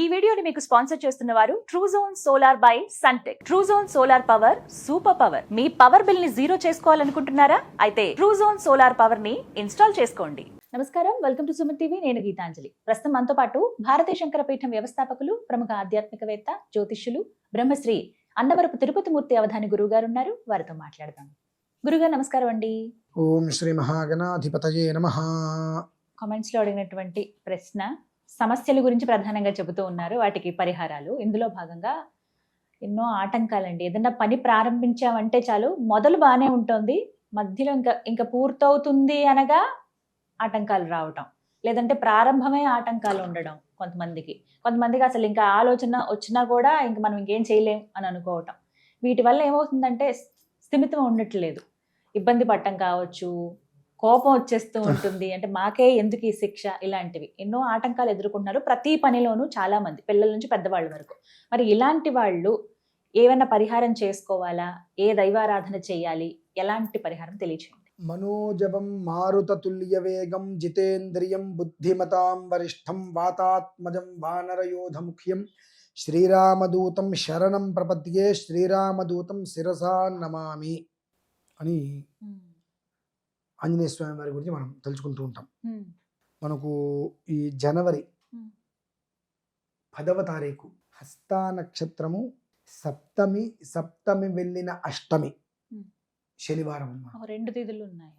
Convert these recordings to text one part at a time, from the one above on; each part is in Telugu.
ఈ వీడియోని మీకు స్పాన్సర్ చేస్తున్న వారు Truzon solar by Suntek Truzon solar power super power me power బిల్ని జీరో చేసుకోవాలనుకుంటున్నారా? అయితే ట్రూజోన్ సోలార్ పవర్ని ఇన్స్టాల్ చేసుకోండి. నమస్కారం. వెల్కమ్ టు సుమన్ టీవీ నేను గీతాంజలి. ప్రస్తుతం మనతో పాటు భారతీయ శంకర పీఠం వ్యవస్థాపకులు ప్రముఖ ఆధ్యాత్మికవేత్త జ్యోతిష్యులు బ్రహ్మశ్రీ అన్నవరపు తిరుపతి మూర్తి అవధాని గురువు గారు ఉన్నారు వారితో మాట్లాడదాం. గురుగారు నమస్కారం అండి. ఓం శ్రీ మహాగణాధిపతయే నమ. కామెంట్స్లో అడిగినటువంటి ప్రశ్న సమస్యల గురించి ప్రధానంగా చెబుతూ ఉన్నారు. వాటికి పరిహారాలు. ఇందులో భాగంగా ఎన్నో ఆటంకాలండి. ఏదన్నా పని ప్రారంభించామంటే చాలు మొదలు బాగానే ఉంటుంది. మధ్యలో ఇంకా ఇంకా పూర్తవుతుంది అనగా ఆటంకాలు రావటం. లేదంటే ప్రారంభమే ఆటంకాలు ఉండడం కొంతమందికి. కొంతమందికి అసలు ఇంకా ఆలోచన వచ్చినా కూడా ఇంకా మనం ఇంకేం చేయలేం అని అనుకోవటం. వీటి వల్ల ఏమవుతుందంటే స్థిమితం ఉండట్లేదు. ఇబ్బంది పడటం కావచ్చు కోపం వచ్చేస్తూ ఉంటుంది. అంటే మాకే ఎందుకు ఈ శిక్ష? ఇలాంటివి. ఎన్నో ఆటంకాలు ఎదుర్కొంటున్నారు ప్రతి పనిలోనూ చాలా మంది పిల్లల నుంచి పెద్దవాళ్ళ వరకు. మరి ఇలాంటి వాళ్ళు ఏమైనా పరిహారం చేసుకోవాలా? ఏ దైవారాధన చేయాలి? ఎలాంటి పరిహారం తెలియచేయండి? మనోజవం మారుతతుల్య వేగం జితేంద్రియం బుద్ధిమతాం వరిష్టం వాతాత్మజం వానరయోధముఖ్యం శ్రీరామదూతం శరణం ప్రపద్యే శ్రీరామదూతం శిరసా నమామి అని ఆంజనేయ స్వామి వారి గురించి మనం తెలుసుకుంటూ ఉంటాం. మనకు ఈ జనవరి. పదవ తారీఖు హస్తా నక్షత్రము సప్తమి సప్తమి వెళ్ళిన అష్టమి. శనివారం రెండు తిథులు ఉన్నాయి.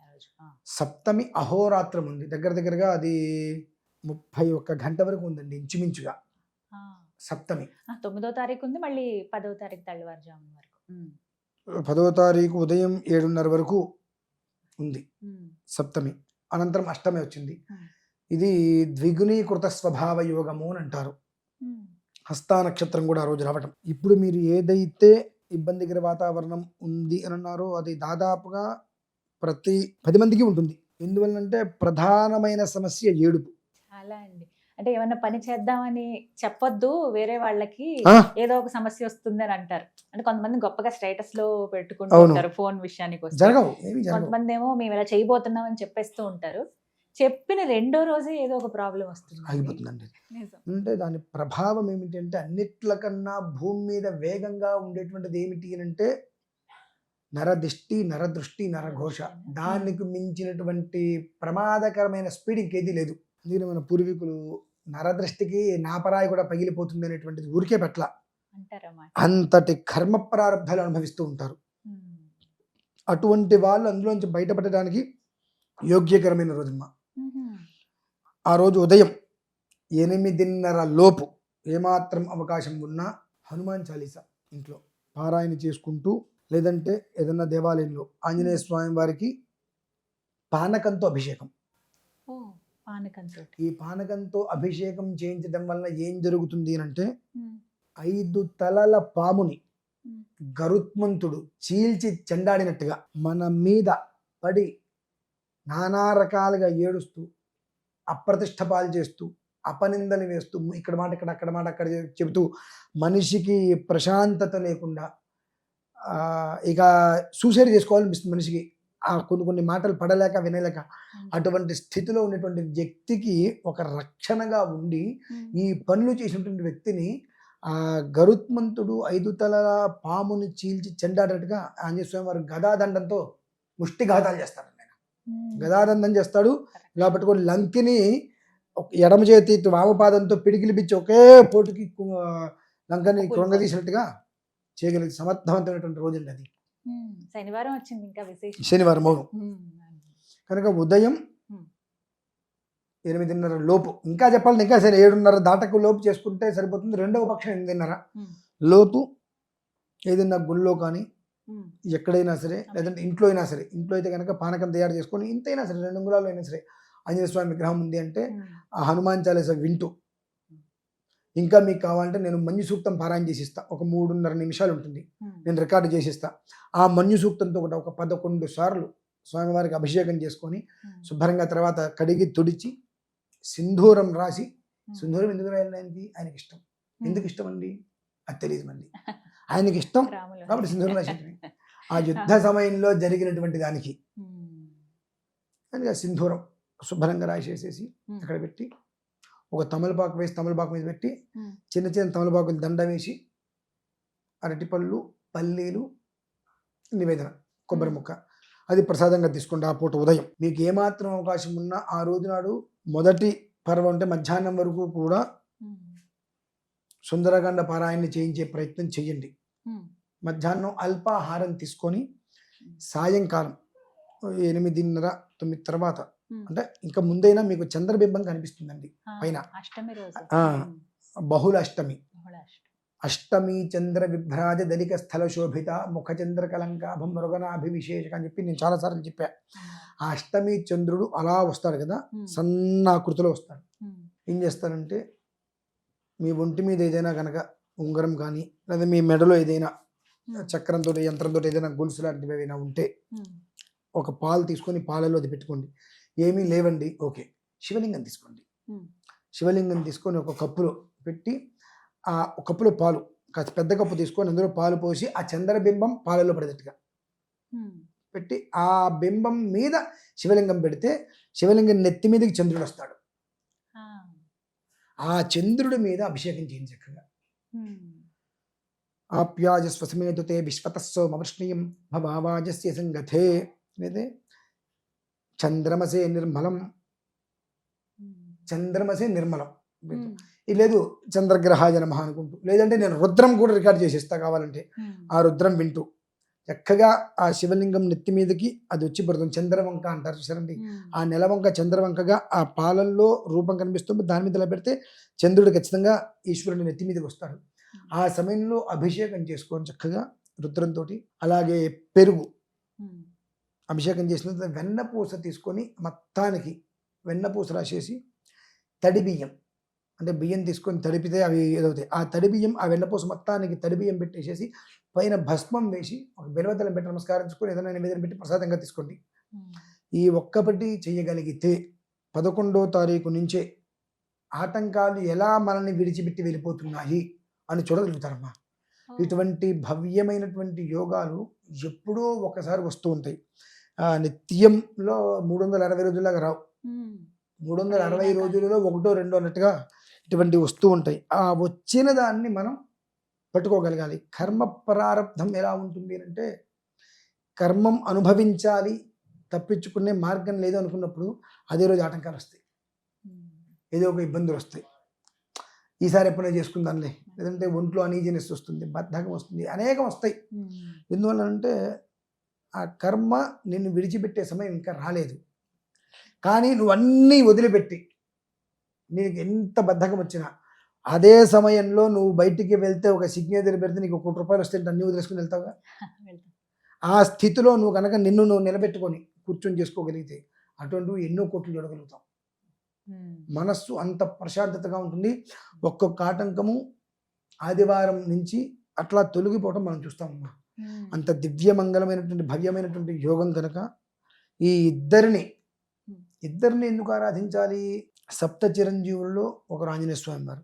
సప్తమి అహోరాత్రం ఉంది. దగ్గర దగ్గరగా అది ముప్పై ఒక్క గంట వరకు ఉందండి ఇంచుమించుగా. సప్తమి. తొమ్మిదో తారీఖు ఉంది మళ్ళీ పదో తారీఖు తెల్లవారుజాము వరకు. పదవ తారీఖు ఉదయం ఏడున్నర వరకు ఉంది. సప్తమి. అనంతరం అష్టమి వచ్చింది. ఇది ద్విగుణీకృత స్వభావ యోగము అని అంటారు. ఉమ్, హస్తా నక్షత్రం కూడా ఆ రోజు రావటం. ఇప్పుడు మీరు ఏదైతే ఇబ్బందికర వాతావరణం ఉంది అని అన్నారో అది దాదాపుగా ప్రతి పది మందికి ఉంటుంది. ఎందువల్లంటే ప్రధానమైన సమస్య ఏడుపు. చాలా అండి. అంటే ఏమన్నా పని చేద్దామని చెప్పొద్దు వేరే వాళ్ళకి ఏదో ఒక సమస్య వస్తుంది అని అంటారు. అంటే కొంతమంది గొప్పగా స్టేటస్లో పెట్టుకుంటూ. ఉంటారు ఫోన్ విషయానికి వస్తే. జరగవు ఏమి జరగవు. కొంతమంది ఏమో మేము ఇలా చేయబోతున్నాం అని చెప్పేస్తూ ఉంటారు. చెప్పిన రెండో రోజే ఏదో ఒక ప్రాబ్లం వస్తుంది. ఆగిపోతుందండి. నిజం. అంటే దాని ప్రభావం ఏమిటి అంటే అన్నిట్లకన్నా భూమి మీద వేగంగా ఉండేటువంటిది ఏమిటి అని అంటే నరదిష్టి నరదృష్టి నరఘోష. దానికి మించినటువంటి ప్రమాదకరమైన స్పీడ్ ఇంకేదీ లేదు. అందుకని మన పూర్వీకులు నరదృష్టికి నాపరాయి కూడా పగిలిపోతుంది అనేటువంటిది ఊరికే పట్ల అంతటి కర్మ ప్రారంభాలు అనుభవిస్తూ ఉంటారు. అటువంటి వాళ్ళు అందులోంచి బయటపడడానికి యోగ్యకరమైన రోజుమ్మ. ఆ రోజు ఉదయం ఎనిమిదిన్నర లోపు ఏమాత్రం అవకాశం ఉన్నా హనుమాన్ చాలీసా ఇంట్లో పారాయణ చేసుకుంటూ లేదంటే ఏదన్నా దేవాలయంలో ఆంజనేయ స్వామి వారికి పానకంతో అభిషేకం. పానకంతో ఈ పానకంతో అభిషేకం చేయించడం వల్ల ఏం జరుగుతుంది అంటే ఐదు తలల పాముని గరుత్మంతుడు చీల్చి చెండాడినట్టుగా మన మీద పడి నానా రకాలుగా ఏడుస్తూ అప్రతిష్ట పాలు చేస్తూ అపనిందలు వేస్తూ ఇక్కడ మాట ఇక్కడ అక్కడ మాట అక్కడ చెబుతూ మనిషికి ప్రశాంతత లేకుండా ఆ, ఇక సూసైడ్ చేసుకోవాలనిపిస్తుంది మనిషికి. ఆ కొన్ని కొన్ని మాటలు పడలేక వినలేక అటువంటి స్థితిలో ఉన్నటువంటి వ్యక్తికి ఒక రక్షణగా ఉండి ఈ పనులు చేసినటువంటి వ్యక్తిని ఆ గరుత్మంతుడు ఐదు తలల పాముని చీల్చి చెండాడట్టుగా ఆంజనేయ స్వామి వారు గదాదండంతో ముష్టిఘాతాలు చేస్తాడు ఆయన. గదాదండం చేస్తాడు. ఇలా పట్టుకొని లంకిని ఒక ఎడమ చేతి వామపాదంతో పిడికిలిపించి ఒకే పోటుకి లంకని కృంగదీసినట్టుగా చేయగలిగే సమర్థవంతమైనటువంటి రోజండి అది. శనివారం వచ్చింది ఇంకా విశేషం. శనివారం అవును కనుక ఉదయం. ఎనిమిదిన్నర లోపు ఇంకా చెప్పాలంటే ఇంకా సరే ఏడున్నర దాటకు లోపు చేసుకుంటే సరిపోతుంది. రెండవ పక్షం ఎనిమిదిన్నర. లోపు ఏదైనా గుళ్ళో కానీ ఎక్కడైనా సరే లేదంటే ఇంట్లో అయినా సరే ఇంట్లో అయితే కనుక పానకం తయారు చేసుకొని ఇంతైనా సరే రెండు గులాలు అయినా సరే ఆంజనేయ స్వామి విగ్రహం ఉంది అంటే ఆ హనుమాన్ చాలీస వింటూ ఇంకా మీకు కావాలంటే నేను మన్యు సూక్తం పారాయణ చేసిస్తా. ఒక మూడున్నర నిమిషాలు ఉంటుంది. నేను రికార్డు చేసిస్తా. ఆ మన్యు సూక్తంతో కూడా ఒక పదకొండు సార్లు స్వామివారికి అభిషేకం చేసుకొని శుభ్రంగా తర్వాత కడిగి తుడిచి సింధూరం రాసి సింధూరం ఎందుకు రాయాలి ఆయనకి? ఇష్టం. ఎందుకు ఇష్టం అండి? అది తెలియదు మళ్ళీ. ఆయనకి ఇష్టం. కాబట్టి సింధూరం రాసేటమే. ఆ యుద్ధ సమయంలో జరిగినటువంటి దానికి. అందుకే సింధూరం శుభ్రంగా రాసేసేసి అక్కడ పెట్టి ఒక తమలపాకు వేసి తమలపాకు మీద పెట్టి. చిన్న చిన్న తమలపాకులు దండ వేసి అరటిపళ్ళు పల్లీలు నివేదన కొబ్బరి. ముక్క అది ప్రసాదంగా తీసుకోండి ఆ పూట ఉదయం మీకు ఏమాత్రం అవకాశం ఉన్నా ఆ రోజు నాడు మొదటి పర్వం అంటే మధ్యాహ్నం వరకు కూడా. సుందరకాండ పారాయణ చేయించే ప్రయత్నం చేయండి. మధ్యాహ్నం అల్పాహారం తీసుకొని సాయంకాలం ఎనిమిదిన్నర తొమ్మిది తర్వాత. అంటే ఇంకా ముందైనా మీకు చంద్రబింబం కనిపిస్తుందండి పైన. బహుళ అష్టమి అష్టమి. చంద్ర విభ్రాజ దలిక స్థల శోభిత ముఖ చంద్ర కలంకాభం మృగనాభివిశేషక అని చెప్పి నేను చాలాసార్లు చెప్పా ఆ అష్టమి చంద్రుడు అలా వస్తాడు కదా ఉమ్. సన్న ఆకృతిలో వస్తాడు. ఏం చేస్తారంటే మీ ఒంటి మీద ఏదైనా కనుక ఉంగరం కానీ లేదా మీ మెడలో ఏదైనా. చక్రంతో యంత్రంతో ఏదైనా గొలుసు లాంటివి ఏదైనా ఉంటే. ఒక పాలు తీసుకొని పాలలో అది పెట్టుకోండి ఏమీ లేవండి ఓకే శివలింగం తీసుకోండి. శివలింగం తీసుకొని ఒక కప్పులో పెట్టి ఆ ఒక కప్పులో పాలు కాస్త పెద్ద కప్పు తీసుకొని అందులో పాలు పోసి ఆ చంద్రబింబం పాలలో పడేటట్టుగా. పెట్టి ఆ బింబం మీద శివలింగం పెడితే శివలింగం నెత్తి మీదకి చంద్రుడు వస్తాడు ఆ. చంద్రుడి మీద అభిషేకం చేయండి చక్కగా ఉమ్. ఆప్యాజస్వ సమేతుతే విశ్వతస్సో మవృష్ణీయం భవాజస్య సంగతే అనేది చంద్రమసే నిర్మలం. చంద్రమసే నిర్మలం. ఇది లేదు చంద్రగ్రహాయ నమః అనుకుంటూ. లేదంటే నేను రుద్రం కూడా రికార్డ్ చేసేస్తా కావాలంటే. ఉమ్. ఆ రుద్రం వింటూ. చక్కగా ఆ శివలింగం నెత్తి మీదకి అది వచ్చి పడుతుంది. చంద్రవంక అంటారు చూసారండి. ఆ నెలవంక చంద్రవంకగా ఆ పాలల్లో రూపం కనిపిస్తుంది. దాని మీద పెడితే చంద్రుడు ఖచ్చితంగా ఈశ్వరుని నెత్తి మీదకి వస్తాడు. ఆ సమయంలో అభిషేకం చేసుకొని చక్కగా రుద్రంతో అలాగే పెరుగు. అభిషేకం చేసిన తర్వాత వెన్నపూస తీసుకొని మొత్తానికి వెన్నపూస రాసేసి తడి బియ్యం అంటే బియ్యం తీసుకొని తడిపితే అవి ఏదవుతాయి ఆ తడి బియ్యం ఆ వెన్నపూస మొత్తానికి తడి బియ్యం పెట్టేసేసి పైన భస్మం వేసి ఒక బెలవతలం పెట్టి నమస్కారించుకొని ఏదైనా నివేదన పెట్టి ప్రసాదంగా తీసుకోండి. ఈ ఒక్కపటి చేయగలిగితే పదకొండో తారీఖు నుంచే ఆటంకాలు ఎలా మనల్ని విడిచిపెట్టి వెళ్ళిపోతున్నాయి అని చూడగలుగుతారమ్మా. ఇటువంటి భవ్యమైనటువంటి యోగాలు ఎప్పుడో ఒకసారి వస్తూ ఉంటాయి. నిత్యంలో మూడు వందల అరవై రోజుల్లాగా రావు. మూడు వందల అరవై. రోజులలో ఒకటో రెండో అన్నట్టుగా ఇటువంటి వస్తూ ఉంటాయి. ఆ వచ్చిన దాన్ని మనం పట్టుకోగలగాలి. కర్మ ప్రారంధం ఎలా ఉంటుంది అంటే కర్మం అనుభవించాలి తప్పించుకునే మార్గం లేదు అనుకున్నప్పుడు అదే రోజు ఆటంకాలు వస్తాయి. ఏదో ఒక ఇబ్బందులు వస్తాయి. ఈసారి ఎప్పుడైనా చేసుకుందాంలే లేదంటే ఒంట్లో అనీజినెస్ వస్తుంది బద్ధకం వస్తుంది అనేకం వస్తాయి. ఎందువల్ల అంటే ఆ కర్మ నిన్ను విడిచిపెట్టే సమయం ఇంకా రాలేదు కానీ నువ్వు అన్నీ వదిలిపెట్టి నీకు ఎంత బద్ధకం వచ్చినా అదే సమయంలో నువ్వు బయటికి వెళ్తే ఒక సిగ్నేచర్ పెడితే నీకు కోటి రూపాయలు వస్తే అన్నీ వదిలేసుకుని వెళ్తావుగా వెళ్తాం. ఆ స్థితిలో నువ్వు కనుక నిన్ను నువ్వు నిలబెట్టుకొని కూర్చొని చేసుకోగలిగితే అటువంటివి ఎన్నో కోట్లు చూడగలుగుతాం ఉమ్. మనస్సు అంత ప్రశాంతతగా ఉంటుంది. ఒక్కొక్క ఆటంకము ఆదివారం నుంచి అట్లా తొలగిపోవటం మనం చూస్తామమ్మా. అంత దివ్యమంగళమైనటువంటి భవ్యమైనటువంటి యోగం కనుక ఈ ఇద్దరిని. ఇద్దరిని ఎందుకు ఆరాధించాలి? సప్త చిరంజీవుల్లో ఒకరు ఆంజనేయ స్వామి వారు.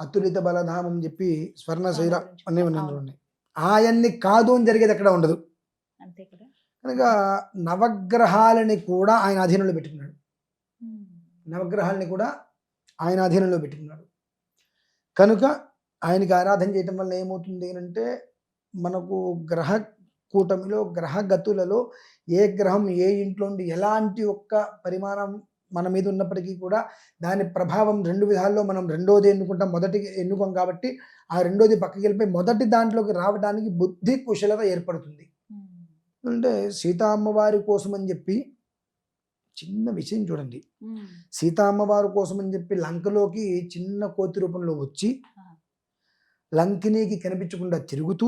అతులిత బలధామం చెప్పి స్వర్ణశైల స్వామి గురించి అనే ఉన్నాయి ఆయన్ని కాదు అని జరిగేది ఎక్కడ ఉండదు. కనుక నవగ్రహాలని కూడా ఆయన అధీనంలో పెట్టుకున్నాడు. నవగ్రహాలని కూడా ఆయన అధీనంలో పెట్టుకున్నాడు. కనుక ఆయనకి ఆరాధన చేయటం వల్ల ఏమవుతుంది అంటే మనకు గ్రహ కూటమిలో గ్రహ గతులలో ఏ గ్రహం ఏ ఇంట్లో ఉండి ఎలాంటి ఒక్క పరిమాణం మన మీద ఉన్నప్పటికీ కూడా దాని ప్రభావం రెండు విధాల్లో మనం రెండోది ఎన్నుకుంటాం. మొదటి ఎన్నుకోం కాబట్టి ఆ రెండోది పక్కకి వెళ్ళిపోయి మొదటి దాంట్లోకి రావడానికి బుద్ధి కుశలత ఏర్పడుతుంది. అంటే సీతా అమ్మవారి కోసం అని చెప్పి చిన్న విషయం చూడండి ఉమ్. సీతా అమ్మవారి కోసం అని చెప్పి లంకలోకి చిన్న కోతి రూపంలో వచ్చి. లంకినికి కనిపించకుండా తిరుగుతూ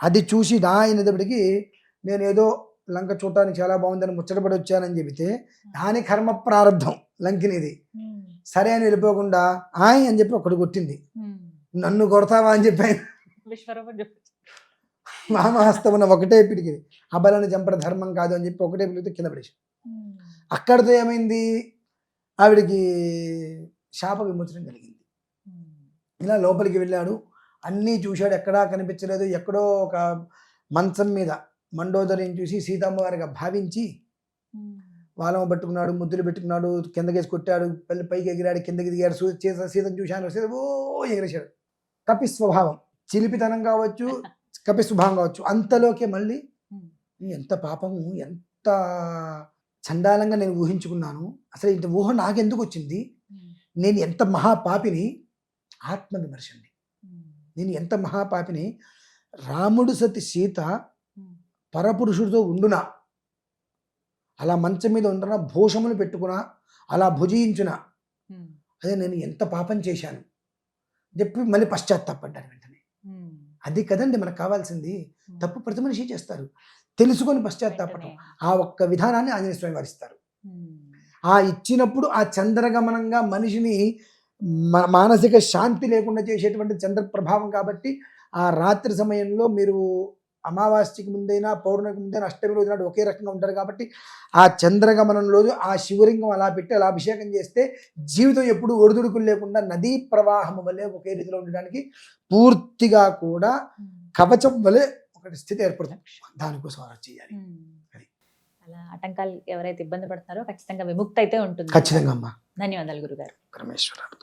అది చూసి నా అయినప్పటికీ నేను ఏదో లంక చూడటానికి చాలా బాగుందని ముచ్చటపడి వచ్చానని చెబితే దాని కర్మ ప్రారంధం లంకినిది. సరే అని వెళ్ళిపోకుండా ఆయ్ అని చెప్పి ఒకడు కొట్టింది. నన్ను కొడతావా అని చెప్పి వామహస్తమున ఒకటే పిడికింది అబలను చంపడం ధర్మం కాదు అని చెప్పి ఒకటే పిడికితే కింద పడేసి. అక్కడితో ఏమైంది? ఆవిడికి శాప విమోచనం కలిగింది. ఇలా లోపలికి వెళ్ళాడు. అన్నీ చూశాడు. ఎక్కడా కనిపించలేదు. ఎక్కడో ఒక మంచం మీద మండోదరిని చూసి సీతమ్మ వారిగా భావించి ఉమ్. వాళ్ళమ పట్టుకున్నాడు ముద్దులు పెట్టుకున్నాడు కిందకేసి కొట్టాడు పల్లి పైకి ఎగిరాడు కిందకి దిగాడు సూ- చేస సీతను చూశాను సీత ఓ ఎగిరేశాడు. కపి స్వభావం. చిలిపితనం కావచ్చు కపి స్వభావం కావచ్చు. అంతలోకే మళ్ళీ. ఎంత పాపము ఎంత చండాలంగా నేను ఊహించుకున్నాను అసలు ఇంత ఊహ నాకెందుకు వచ్చింది. నేను ఎంత మహాపాపిని ఆత్మవిమర్శండి ఉమ్. నేను ఎంత మహాపాపిని రాముడు సతి సీత. పరపురుషుడితో ఉండునా అలా మంచం మీద ఉండునా భూషములు పెట్టుకున్నా అలా భుజించునా. అదే నేను ఎంత పాపం చేశాను చెప్పి మళ్ళీ పశ్చాత్తాపడ్డాను వెంటనే. అది కదండి మనకు కావాల్సింది. తప్పు ప్రతి మనిషి చేస్తారు తెలుసుకొని పశ్చాత్తాపడటం వెంటనే. ఆ ఒక్క విధానాన్ని ఆంజనేయ స్వామి వారు ఇస్తారు. ఆ ఇచ్చినప్పుడు ఆ చంద్రగమనంగా మనిషిని మానసిక శాంతి లేకుండా చేసేటువంటి చంద్ర ప్రభావం కాబట్టి ఆ రాత్రి సమయంలో మీరు అమావాస్యకి ముందైనా పౌర్ణమికి ముందైనా అష్టమి రోజు నాడు ఒకే రకంగా ఉంటారు కాబట్టి ఆ చంద్రగమనం రోజు ఆ శివలింగం అలా పెట్టి అలా అభిషేకం చేస్తే జీవితం ఎప్పుడు ఒడిదుడుకులు లేకుండా నదీ ప్రవాహం వల్లే ఒకే రీతిలో ఉండడానికి పూర్తిగా కూడా. కవచం వలె స్థితి ఏర్పడుతుంది దానికోసం అలా చేయాలి. అది. అలా ఆటంకాలు ఎవరైతే ఇబ్బంది పడుతున్నారో ఖచ్చితంగా విముక్తి అయితే ఉంటుంది. ఖచ్చితంగా అమ్మా. ధన్యవాదాలు గురుగారు. పరమేశ్వర